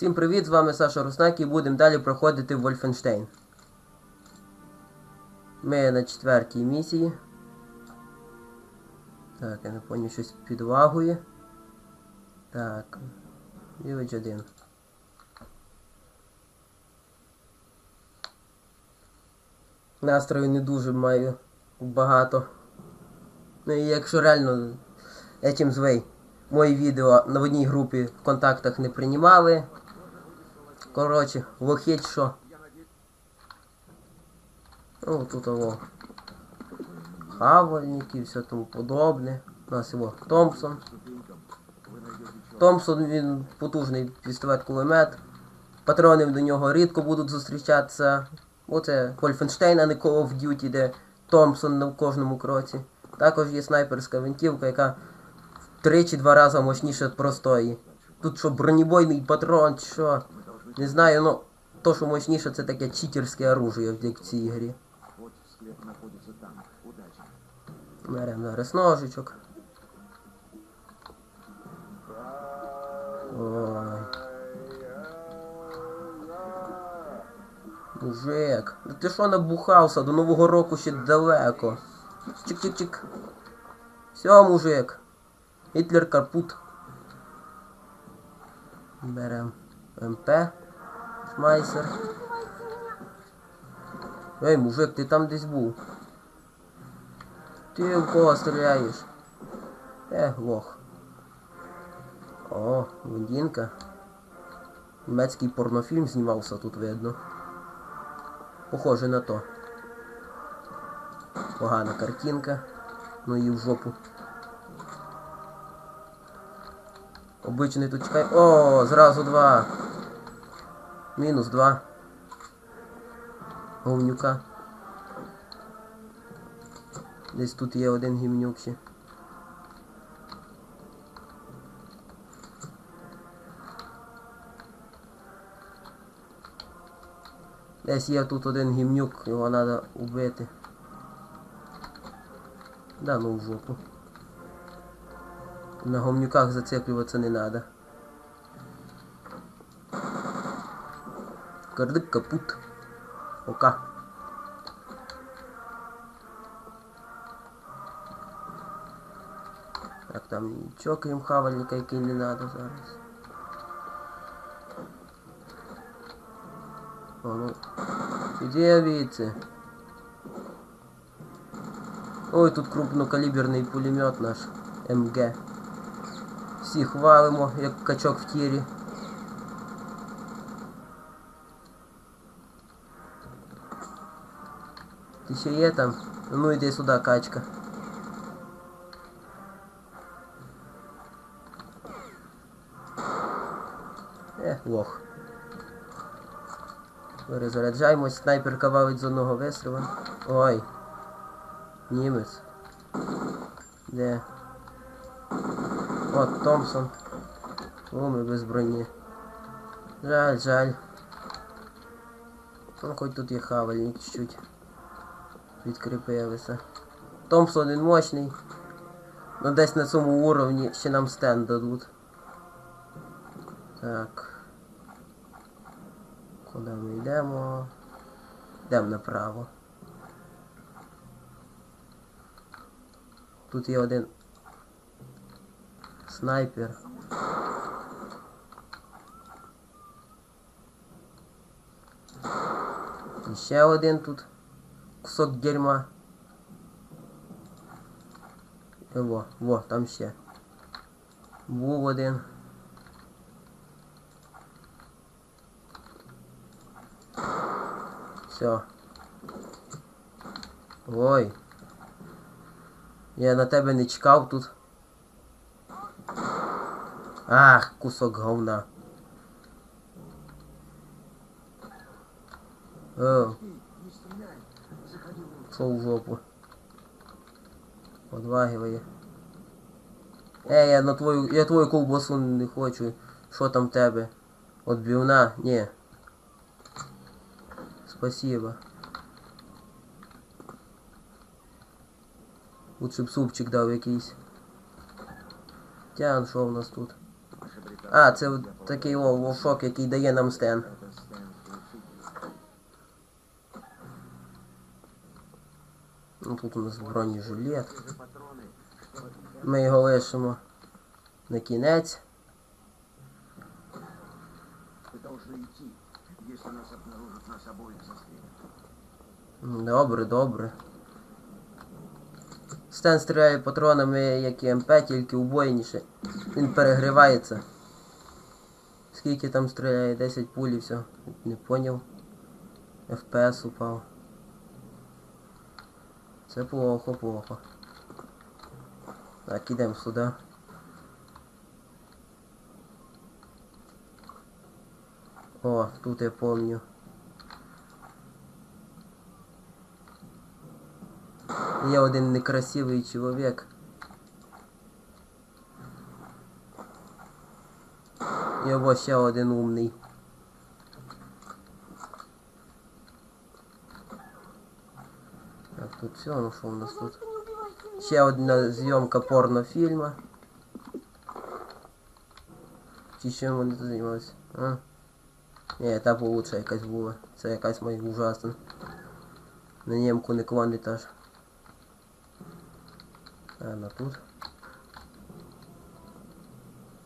Всім привіт, з вами Саша Руснак і будемо далі проходити Вольфенштейн. Ми на четвертій місії. Так, я не пам'ятаю, щось підвагує. Так. Village 1. Настрою не дуже маю багато. Ну і якщо реально этим звей мої відео на одній групі в контактах не приймали. Коротше, лохіть що. Ну, тут ово. Хавальники і все тому подобне. У нас його Томпсон. Томпсон він потужний пістолет кулемет. Патрони до нього рідко будуть зустрічатися. Оце Вольфенштейн, а не Call of Duty, де Томпсон на кожному кроці. Також є снайперська винтівка, яка в три чи два рази мощніше простої. Тут що бронебойний патрон, що. Не знаю, ну то, що мощніше, це таке читерське оружие в цій ігрі. Беремо зараз ножичок. Ой. Мужик, ну ти що набухався? До Нового року ще далеко. Чик-чик-чик. Все, мужик. Гітлер Карпут. Берем МП. Шмайсер. Ей, мужик, ти там десь був. Ти в кого стріляєш? Е, лох. О, блондинка. Німецький порнофільм знімався тут видно. Похоже на то. Погана картинка. Ну і в жопу. Обичний тут чекай. О, зразу два. Мінус два. Говнюка. Десь тут є один гімнюк ще. Десь є тут один гімнюк, його треба убити. Да ну в жопу. На гомнюках зацеплюватися не треба. Кардик капут. Ока. Так, там нічого крім хавальника, який не треба зараз. О, ну. Іди віце. Ой, тут крупнокаліберний пулемет наш МГ. Всі хвалимо, як качок в тірі. Ти ще є там? Ну йди сюди, качка. Ех, лох. Перезаряджаємось, снайперка валить з одного вистріла. Ой. Німець. Де? От Томпсон. Ми без броні. Жаль, жаль. Ну, хоч тут є хавальник чуть-чуть. Відкріпилися. Томпсон він мощний. Ну десь на цьому уровні ще нам стенд дадуть. Так. Куди ми йдемо? Йдемо направо. Тут є один снайпер. І ще один тут кусок дерьма. Во, во, там ще. Був один. Все. Ой. Я на тебе не чекав тут. Ах, кусок говна. О. Заходи в жопу. Подвагиває. Е, я на твою. Я твою ковбасу не хочу. Що там в тебе? Отбивна? Ні. Спасибо. Лучше б супчик дав якийсь. Тян, що в нас тут? А, це такий о, вовшок, який дає нам стен. Тут у нас бронежилет. Ми його лишимо на кінець. Добре, добре. Стен стріляє патронами, як і МП, тільки убойніше. Він перегрівається. Скільки там стріляє? 10 пуль і все. Не поняв. ФПС упав. Це плохо, плохо. Так, ідемо сюди. О, тут я помню. Є один некрасивий чоловік. І ось ще один умний. тут все, ну що у нас тут? Ще одна зйомка порнофільма. Чи чим вони тут займалися? А? Ні, та получше якась була. Це якась моя ужасна. На німку не клонить аж. А, на тут.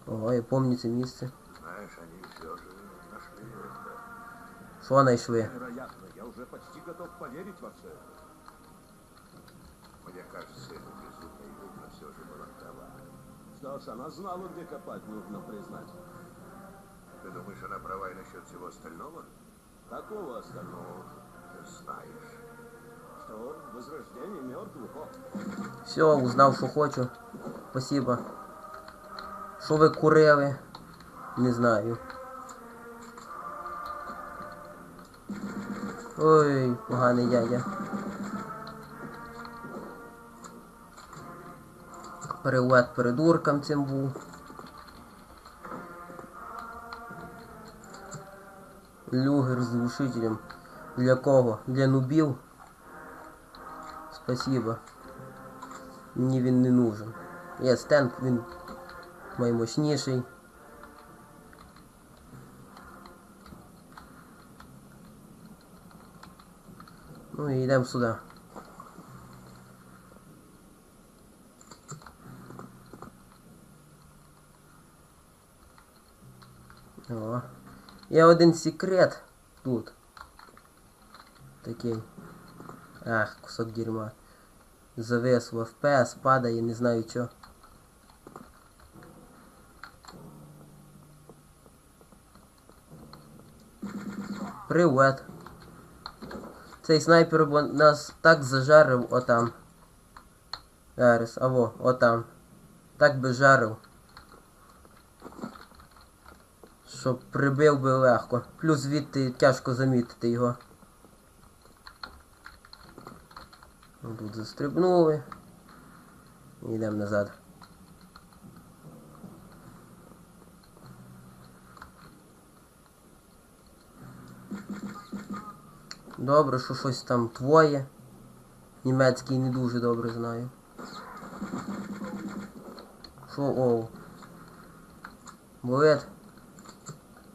Ого, я помню це місце. Знаешь, они все же нашли это. Що знайшли? Вероятно, я уже почти готов поверить во все это. Мне кажется, эта безумная Юга все же была права. Что ж, она знала, где копать, нужно признать. Ты думаешь, она права и насчет всего остального? Какого остального? Ты знаешь. Что? Возрождение мертвых? О, Все, узнав, що хочу. Спасибо. Що ви курили? Не знаю. Ой, поганий дядя. Привет придуркам цим був. Люгер з глушителем. Для кого? Для нубів? Спасибо. Мені він не нужен. Є стенд, він наймощніший. Ну і йдемо сюди. О. Є один секрет тут. Такий. Ах, кусок дерьма. Завис в FPS, падає, не знаю чо. Привет. Цей снайпер нас так зажарив отам. Зараз, аво, отам. Так би жарив. Щоб прибив би легко. Плюс звідти тяжко замітити його. Ну, Тут застрибнули. І йдемо назад. Добре, що щось там твоє. Німецький не дуже добре знаю. Що оу? Болит?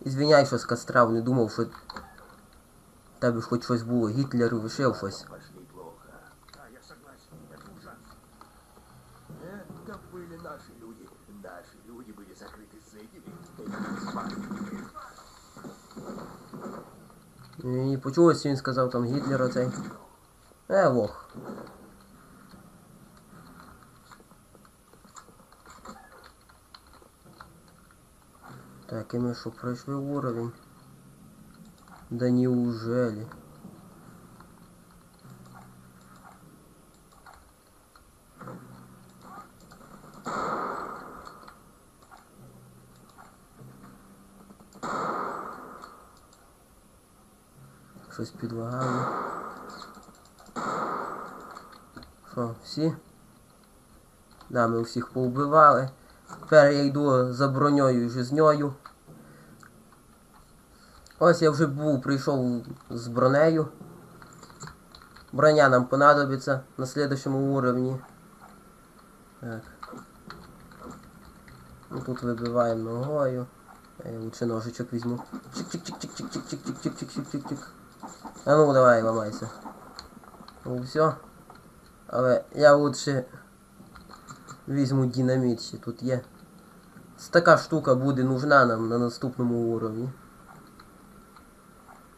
Ізвиняй, що скастрав, не думав, що в тебе ж хоч щось було. Гітлер вишив щось. Пошли плохо. да, я согласен, это ужасно. Это были наши люди. Наши люди были закрыты с этими. Этими свадьбами. Мені почулося, він сказав там Гітлер оцей. Е, лох. Так, і ми що, пройшли уровень? Да неужели? Щось підлагало. Що, всі? Да, ми всіх повбивали. Тепер я йду за броньою жизньою. Ось я вже був, прийшов з бронею. Броня нам понадобиться на следующему уровні. Так. Ну, тут вибиваємо ногою. Я лучше ножичок візьму. Чик-чик-чик-чик-чик-чик-чик-чик-чик-чик-чик. А ну давай, ламайся. Ну все. Але я лучше візьму динаміт, ще тут є. Така штука буде нужна нам на наступному уровні.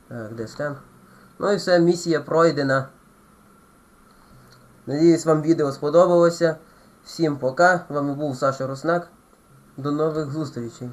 Так, де стен? Ну і все, місія пройдена. Надіюсь, вам відео сподобалося. Всім пока. Вами був Саша Руснак. До нових зустрічей.